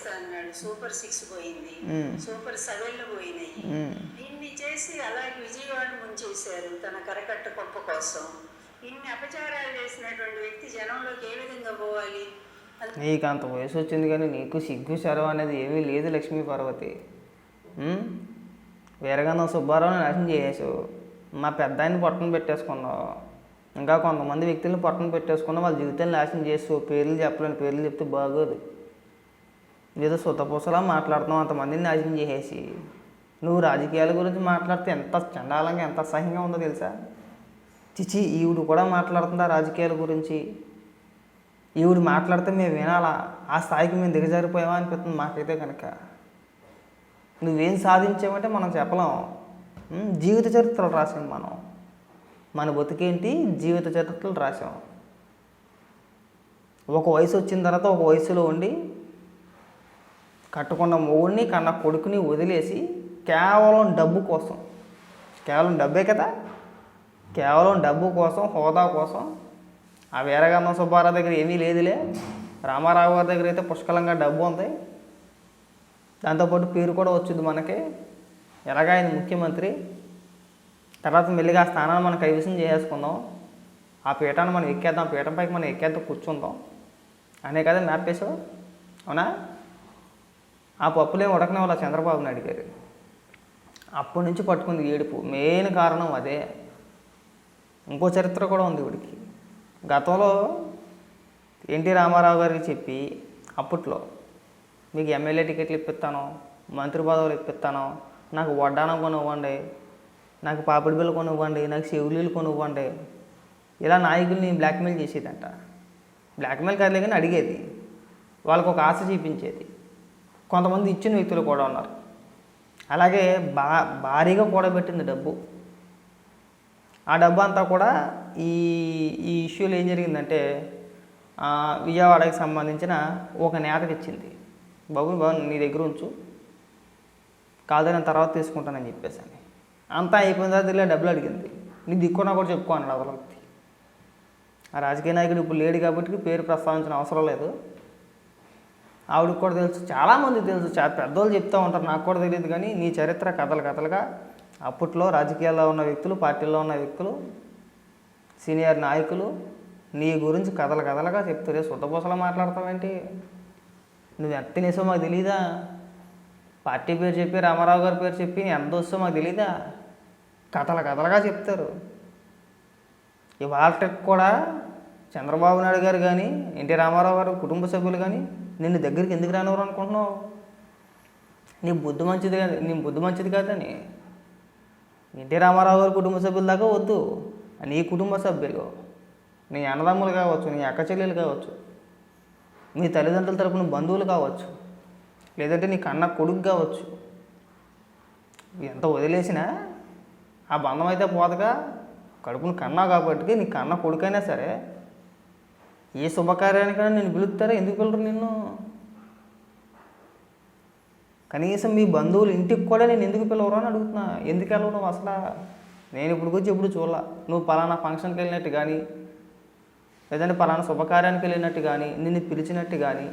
చేస్తా అన్నాడు. Super six పోయింది. సూపర్ సెవెన్లు పోయినాయి. ఇన్ని చేసి అలాగే విజయవాడ ముంచేశారు తన కరకట్ట కొంప కోసం. ఇన్ని అపచారాలు చేసినటువంటి వ్యక్తి జనంలోకి ఏ విధంగా పోవాలి? నీకు అంత వయసు వచ్చింది కానీ నీకు సిగ్గు శరం అనేది ఏమీ లేదు లక్ష్మీ పార్వతి? వీరగంధం సుబ్బారావుని నాశనం చేసావు మా పెద్ద ఆయన్ని పొట్టన పెట్టేసుకున్నావు. ఇంకా కొంతమంది వ్యక్తులను పొట్టన పెట్టేసుకున్నావు వాళ్ళ జీవితాన్ని నాశనం చేసావు పేర్లు చెప్పలేని పేర్లు చెప్తే బాగోదు. ఏదో సుతపూసలా మాట్లాడుతున్నావు అంతమందిని నాశనం చేసేసి. నువ్వు రాజకీయాల గురించి మాట్లాడితే ఎంత చండాలంగా ఎంత అసహ్యంగా ఉందో తెలుసా? చిచి ఈవిడు కూడా మాట్లాడుతుందా రాజకీయాల గురించి? ఈవిడు మాట్లాడితే మేము వినాలా? ఆ స్థాయికి మేము దిగజారిపోయామా అనిపిస్తుంది మాకైతే కనుక. నువ్వేం సాధించావంటే మనం చెప్పలేం. జీవిత చరిత్రలు రాసాం మనం. మన బతికేంటి? జీవిత చరిత్రలు రాసాం. ఒక వయసు వచ్చిన తర్వాత ఒక వయసులో ఉండి కట్టుకున్న మొగుడిని కన్న కొడుకుని వదిలేసి కేవలం డబ్బు కోసం. కేవలం డబ్బే కదా? కేవలం డబ్బు కోసం హోదా కోసం. ఆ వీరగంధం సుబ్బారావు దగ్గర ఏమీ లేదులే. రామారావు గారి దగ్గర అయితే పుష్కలంగా డబ్బు ఉంది. దాంతోపాటు పేరు కూడా వచ్చింది మనకి. ఎలాగ ఆయన ముఖ్యమంత్రి. తర్వాత మెల్లిగా ఆ స్థానాన్ని మనం కైవసం చేసేసుకుందాం ఆ పీఠాన్ని మనం ఎక్కేద్దాం. పీఠంపైకి మనం ఎక్కేద్దాం కూర్చుందాం. అనే కదా మ్యాప్ వేసావు? అవునా? ఆ పప్పులే ఉడకనే వాళ్ళ చంద్రబాబు నాయుడు గారు అప్పటి నుంచి పట్టుకుంది ఏడుపు. మెయిన్ కారణం అదే. ఇంకో చరిత్ర కూడా ఉంది వీడికి. గతంలో ఎన్టీ రామారావు గారికి చెప్పి అప్పట్లో మీకు ఎమ్మెల్యే టికెట్లు ఇప్పిస్తాను మంత్రి పదవులు ఇప్పిస్తాను నాకు వడ్డానం కొనివ్వండి నాకు పాపిడి బిల్లు కొనివ్వండి నాకు చెవులీలు కొనివ్వండి. ఇలా నాయకుల్ని బ్లాక్మెయిల్ చేసేదంట. బ్లాక్మెయిల్ కాదులే కానీ అడిగేది. వాళ్ళకు ఒక ఆశ చూపించేది. కొంతమంది ఇచ్చిన వ్యక్తులు కూడా ఉన్నారు. అలాగే బా భారీగా కూడబెట్టింది డబ్బు. ఆ డబ్బు అంతా కూడా ఈ ఈ ఇష్యూలో ఏం జరిగిందంటే విజయవాడకి సంబంధించిన ఒక నేతకి ఇచ్చింది బాబు బాబు నీ దగ్గర ఉంచు. కాదు నేను తర్వాత తీసుకుంటానని చెప్పేసి అని. అంతా అయిపోయిన తర్వాత ఇలా డబ్బులు అడిగింది. నీ దిక్కున్నా కూడా చెప్పుకో అన్నాడు అవతల వ్యక్తి ఆ రాజకీయ నాయకుడు ఇప్పుడు లేడు కాబట్టి పేరు ప్రస్తావించిన అవసరం లేదు. ఆవిడకి కూడా తెలుసు. చాలామంది తెలుసు. చాలా పెద్దోళ్ళు చెప్తూ ఉంటారు. నాకు కూడా తెలియదు కానీ నీ చరిత్ర కథలు కథలుగా అప్పట్లో రాజకీయాల్లో ఉన్న వ్యక్తులు పార్టీల్లో ఉన్న వ్యక్తులు సీనియర్ నాయకులు నీ గురించి కథలు కథలుగా చెప్తారే. సుట్టబూసలా మాట్లాడతావేంటి నువ్వు ఎంత తినేసో మాకు తెలీదా? పార్టీ పేరు చెప్పి రామారావు గారి పేరు చెప్పి ఎంత వస్తో మాకు తెలీదా? కథలు కథలుగా చెప్తారు. ఇవాళకి కూడా చంద్రబాబు నాయుడు గారు కానీ ఎన్టీ రామారావు గారు కుటుంబ సభ్యులు కానీ నిన్ను దగ్గరికి ఎందుకు రానివ్వరు అనుకుంటున్నావు? నీ బుద్ధి మంచిది కాదు నీ బుద్ధి మంచిది కాదని. ఎన్టీ రామారావు గారి కుటుంబ సభ్యుల దాకా వద్దు. నీ కుటుంబ సభ్యులు నీ అన్నదమ్ములు కావచ్చు నీ అక్క చెల్లెలు కావచ్చు మీ తల్లిదండ్రుల తరపున బంధువులు కావచ్చు లేదంటే నీ కన్న కొడుకు కావచ్చు. ఎంత వదిలేసినా ఆ బంధం అయితే పోదుగా. కడుపును కన్నా కాబట్టి నీ కన్న కొడుకైనా సరే ఏ శుభకార్యానికైనా నేను పిలుస్తారా? ఎందుకు పిలరు నిన్ను? కనీసం మీ బంధువులు ఇంటికి కూడా నేను ఎందుకు పిలవరు అని అడుగుతున్నా. ఎందుకు వెళ్ళవు నువ్వు అసలు? నేను ఇప్పుడు వచ్చి ఎప్పుడు చూడాల. నువ్వు పలానా ఫంక్షన్కి వెళ్ళినట్టు కానీ లేదంటే పలానా శుభకార్యానికి వెళ్ళినట్టు కానీ నిన్ను పిలిచినట్టు కానీ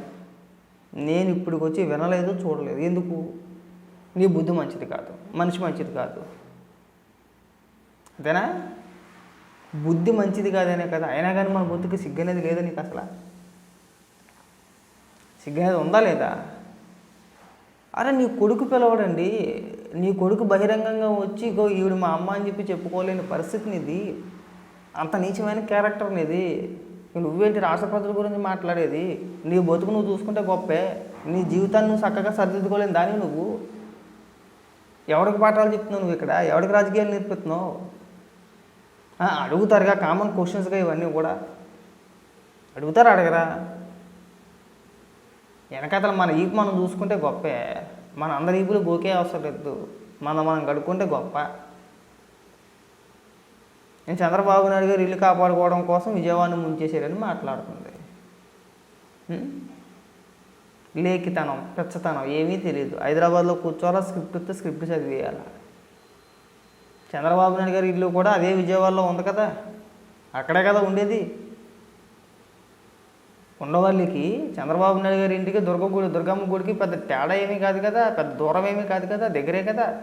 నేను ఇప్పుడు వచ్చి వినలేదు చూడలేదు. ఎందుకు? నీ బుద్ధి మంచిది కాదు. మనిషి మంచిది కాదు. అంతేనా? బుద్ధి మంచిది కాదనే కదా. అయినా కానీ మన బుద్ధికి సిగ్గనేది లేదా నీకు అసలు? సిగ్గనేది ఉందా లేదా? అరే నీ కొడుకు పిలవడండి. నీ కొడుకు బహిరంగంగా వచ్చి ఇగో ఈవిడ మా అమ్మ అని చెప్పి చెప్పుకోలేని పరిస్థితి నీది. అంత నీచమైన క్యారెక్టర్ నీది. నువ్వేంటి రాష్ట్ర ప్రజల గురించి మాట్లాడేది? నీ బతుకు నువ్వు చూసుకుంటే గొప్పే. నీ జీవితాన్ని నువ్వు చక్కగా సరిదిద్దుకోలేని దాని నువ్వు. ఎవరికి పాఠాలు చెప్తున్నావు నువ్వు ఇక్కడ? ఎవరికి రాజకీయాలు నేర్పుతున్నావు అడుగుతారుగా కామన్ క్వశ్చన్స్గా ఇవన్నీ కూడా. అడుగుతారు అడగరా. వెనకాతల మన ఈపు మనం చూసుకుంటే గొప్పే. మన అందరి ఈపులు గోకే అవసరం లేదు. మనం మనం గడుపుకుంటే గొప్ప. నేను చంద్రబాబు నాయుడు గారు ఇల్లు కాపాడుకోవడం కోసం విజయవాడ ముంచేసారని మాట్లాడుతుంది. లేఖితనం పెచ్చతనం ఏమీ తెలియదు హైదరాబాద్లో కూర్చోవాలా? స్క్రిప్ట్ ఇస్తే స్క్రిప్ట్ చదివేయాలా? చంద్రబాబు నాయుడు గారి ఇల్లు కూడా అదే విజయవాడలో ఉంది కదా. అక్కడే కదా ఉండేది. ఉండవాళ్ళకి చంద్రబాబు నాయుడు గారి ఇంటికి దుర్గ గుడి దుర్గమ్మ గుడికి పెద్ద తేడా ఏమీ కాదు కదా పెద్ద దూరం ఏమీ కాదు కదా దగ్గరే కదా.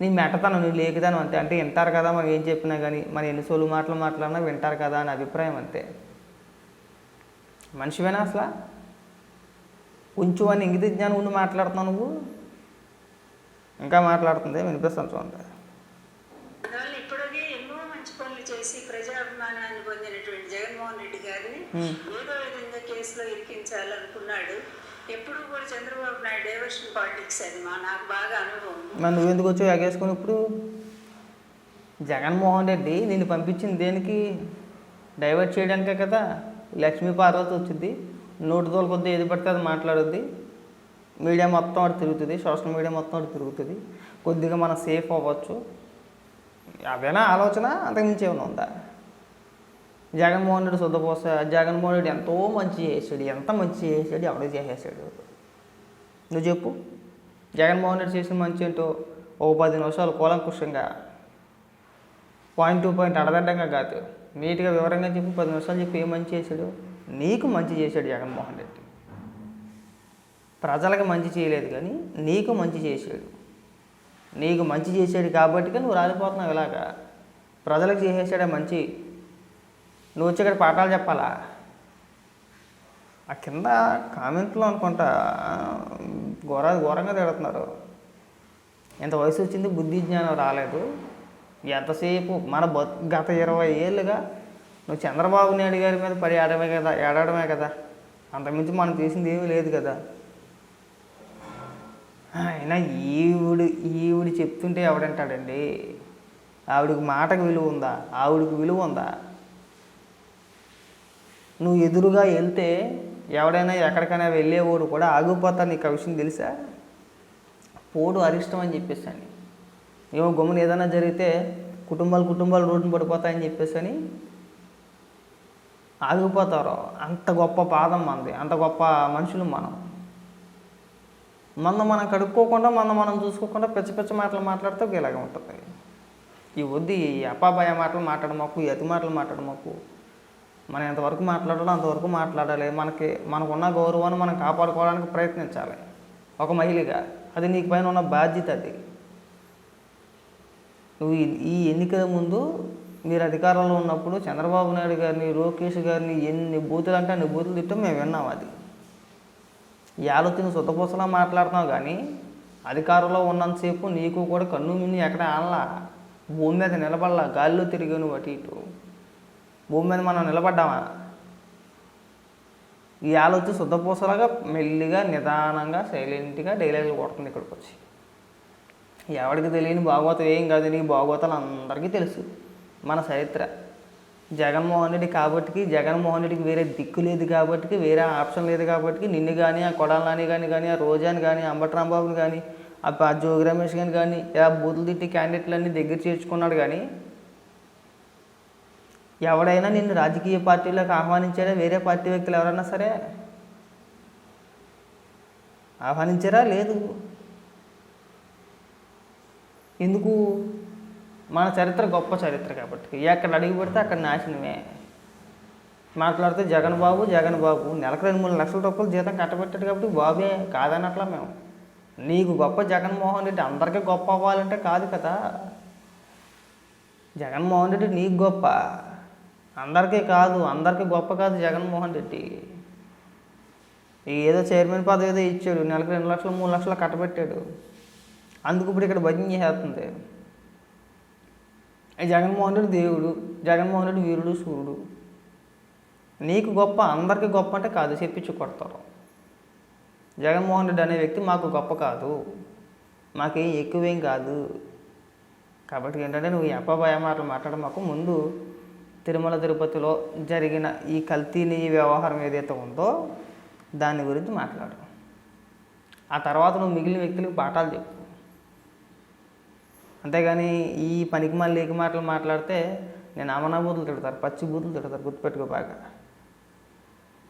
నీ మెట్టతనం నీ లేకుతాను అంతే. అంటే వింటారు కదా మనం ఏం చెప్పినా కానీ మన ఎన్ని సోలు మాటలు మాట్లాడినా వింటారు కదా అని అభిప్రాయం అంతే. మనిషివేనా అసలు? కొంచెం అని ఇంగిత జ్ఞానం ఉండి మాట్లాడుతున్నావు నువ్వు? ఇంకా మాట్లాడుతుంది వినిపిస్తాను చూడండి. చేసి ప్రజాభిమానాన్ని పొందినటువంటి జగన్మోహన్ రెడ్డి గారిని. ఏదో విధంగా కేసులో ఇరికించాలనుకున్నాడు. ఎప్పుడు కూడా చంద్రబాబు నాయుడు డైవర్షన్ పాలిటిక్స్ అది మా నాకు బాగా అనుభవం. మరి నువ్వెందుకు వచ్చావు ఎగేసుకుని ఇప్పుడు? జగన్మోహన్ రెడ్డి నిన్ను పంపించింది దేనికి? డైవర్ట్ చేయడానికే కదా. లక్ష్మీ పార్వతి వచ్చింది. నోటి తోలు కొద్ది ఏది పడితే అది మాట్లాడుద్ది. మీడియా మొత్తం అటు తిరుగుతుంది సోషల్ మీడియా మొత్తం అటు తిరుగుతుంది. కొద్దిగా మనం సేఫ్ అవ్వచ్చు. అదేనా ఆలోచన? అంతకుమించి ఏమైనా ఉందా? జగన్మోహన్ రెడ్డి శుద్ధపోస జగన్మోహన్ రెడ్డి ఎంతో మంచి చేసాడు ఎంత మంచి చేసాడు ఎవడో చేసేసాడు. నువ్వు చెప్పు. జగన్మోహన్ రెడ్డి చేసిన మంచి ఏంటో? ఓ పది నిమిషాలు కూలంకుషంగా. పాయింట్ టు పాయింట్ అడదడ్డంగా కాదు. నీట్గా వివరంగా చెప్పి పది నిమిషాలు చెప్పి ఏం మంచి చేశాడు నీకు మంచి చేశాడు జగన్మోహన్ రెడ్డి. ప్రజలకు మంచి చేయలేదు కానీ నీకు మంచి చేశాడు. నీకు మంచి చేశాడు కాబట్టి నువ్వు రాలిపోతున్నావు ఇలాగా. ప్రజలకు చేసేసాడే మంచి. నువ్వు వచ్చి ఇక్కడ పాఠాలు చెప్పాలా? ఆ కింద కామెంట్లో అనుకుంటా ఘోర ఘోరంగా తిడుతున్నారు. ఎంత వయసు వచ్చింది బుద్ధి జ్ఞానం రాలేదు. ఎంతసేపు మన బ గత ఇరవై ఏళ్ళుగా నువ్వు చంద్రబాబు నాయుడు గారి మీద పడి ఆడమే కదా ఏడవడమే కదా. అంతకుమించి మనం చేసింది ఏమీ లేదు కదా. అయినా ఈవిడు ఈవిడ చెప్తుంటే ఎవడంటాడండి ఆవిడకి మాటకు విలువ ఉందా? ఆవిడకి విలువ ఉందా? నువ్వు ఎదురుగా వెళ్తే ఎవడైనా ఎక్కడికైనా వెళ్ళేవాడు కూడా ఆగిపోతా నీకు ఆ విషయం తెలుసా? పోడు అరిష్టం అని చెప్పేసి అని ఏమో గమ్మున ఏదైనా జరిగితే కుటుంబాలు కుటుంబాలు రోడ్డున పడిపోతాయని చెప్పేసి ఆగిపోతారు. అంత గొప్ప పాదం మనది అంత గొప్ప మనుషులు మనం. మనం మనం కడుక్కోకుండా మన మనం చూసుకోకుండా పిచ్చ పిచ్చ మాటలు మాట్లాడితే ఇలాగే ఉంటుంది. ఈ వద్దు ఈ అపాభయ మాటలు మాట్లాడమాకు ఎతి మాటలు మాట్లాడమాకు మనం ఎంతవరకు మాట్లాడాలో అంతవరకు మాట్లాడాలి. మనకి మనకున్న గౌరవాన్ని మనం కాపాడుకోవడానికి ప్రయత్నించాలి. ఒక మహిళగా అది నీకు పైన ఉన్న బాధ్యత అది. నువ్వు ఈ- ఈ ఎన్నికల ముందు మీరు అధికారంలో ఉన్నప్పుడు చంద్రబాబు నాయుడు గారిని లోకేష్ గారిని ఎన్ని బూతులు అంటే అన్ని బూతులు తిట్టం మేము విన్నాం అది. ఈ ఆలోచన సుతపూసలా మాట్లాడుతున్నావు కానీ అధికారంలో ఉన్నంతసేపు నీకు కూడా కన్ను మిన్ను ఎక్కడ ఆనలా? భూమి మీద నిలబడలా? గాల్లో తిరిగి నువ్వు అటు ఇటు. భూమి మీద మనం నిలబడ్డామా? ఈ ఆలోచి శుద్ధపూసలాగా మెల్లిగా నిదానంగా సైలెంట్గా డైలాగులు కొడుతుంది ఇక్కడికి వచ్చి ఎవరికి తెలియని భాగవతం ఏం కాదు నీ భాగవతాలు అందరికీ తెలుసు. మన చరిత్ర. జగన్మోహన్ రెడ్డి కాబట్టికి జగన్మోహన్ రెడ్డికి వేరే దిక్కు లేదు కాబట్టి వేరే ఆప్షన్ లేదు కాబట్టి నిన్ను కానీ ఆ కొడాలని కానీ కానీ ఆ రోజాని కానీ అంబట్రాంబాబుని కానీ ఆ జోగి రమేష్ కానీ కానీ ఇలా బూతులు తిట్టి క్యాండిడేట్లన్నీ దగ్గర చేర్చుకున్నాడు కానీ ఎవడైనా నిన్ను రాజకీయ పార్టీలోకి ఆహ్వానించారా వేరే పార్టీ వ్యక్తులు ఎవరన్నా సరే? ఆహ్వానించారా? లేదు. ఎందుకు? మన చరిత్ర గొప్ప చరిత్ర కాబట్టి. ఎక్కడ అడుగు పెడితే అక్కడ నాశనమే. మాట్లాడితే జగన్ బాబు జగన్ బాబు. నెలకు రెండు మూడు లక్షల రూపాయలు జీతం కట్టబెట్టాడు కాబట్టి బాబే కాదనట్లా మేము. నీకు గొప్ప జగన్మోహన్ రెడ్డి అందరికీ గొప్ప అవ్వాలంటే కాదు కదా. జగన్మోహన్ రెడ్డి నీకు గొప్ప. అందరికీ కాదు అందరికీ గొప్ప కాదు జగన్మోహన్ రెడ్డి. ఏదో చైర్మన్ పదవి ఏదో ఇచ్చాడు నెలకు రెండు లక్షలు మూడు లక్షలు కట్టబెట్టాడు. అందుకు ఇప్పుడు ఇక్కడ భజన చేస్తుంది జగన్మోహన్ రెడ్డి దేవుడు జగన్మోహన్ రెడ్డి వీరుడు సూర్యుడు. నీకు గొప్ప అందరికీ గొప్ప అంటే కాదు చెప్పించి కొడతారు. జగన్మోహన్ రెడ్డి అనే వ్యక్తి మాకు గొప్ప కాదు. మాకేం ఎక్కువేం కాదు. కాబట్టి ఏంటంటే నువ్వు ఈ మాటలు మాట్లాడడం మాకు ముందు తిరుమల తిరుపతిలో జరిగిన ఈ కల్తీని వ్యవహారం ఏదైతే ఉందో దాని గురించి మాట్లాడు. ఆ తర్వాత నువ్వు మిగిలిన వ్యక్తులకు పాఠాలు చెప్పు. అంతేగాని ఈ పనికి మళ్ళీ లేక మాటలు మాట్లాడితే నేను అమనా బూతులు తిడతారు పచ్చి బూతులు తిడతారు గుర్తుపెట్టుకో బాగా.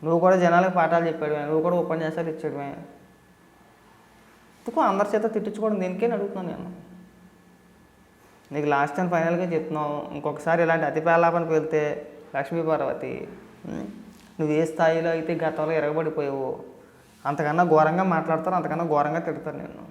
నువ్వు కూడా జనాలకు పాఠాలు చెప్పాడువే నువ్వు కూడా ఉపన్యాసాలు ఇచ్చాడువే ఎందుకు అందరి చేత తిట్టించుకోవడం దేనికే అడుగుతున్నాను నేను. నీకు లాస్ట్ టైం ఫైనల్గా చెప్తున్నాం ఇంకొకసారి ఇలాంటి అతి పేలాపని వెళ్తే లక్ష్మీ పార్వతి నువ్వు ఏ స్థాయిలో అయితే గతంలో ఎరగబడిపోయావో అంతకన్నా ఘోరంగా మాట్లాడతారు అంతకన్నా ఘోరంగా తిడతారు నేను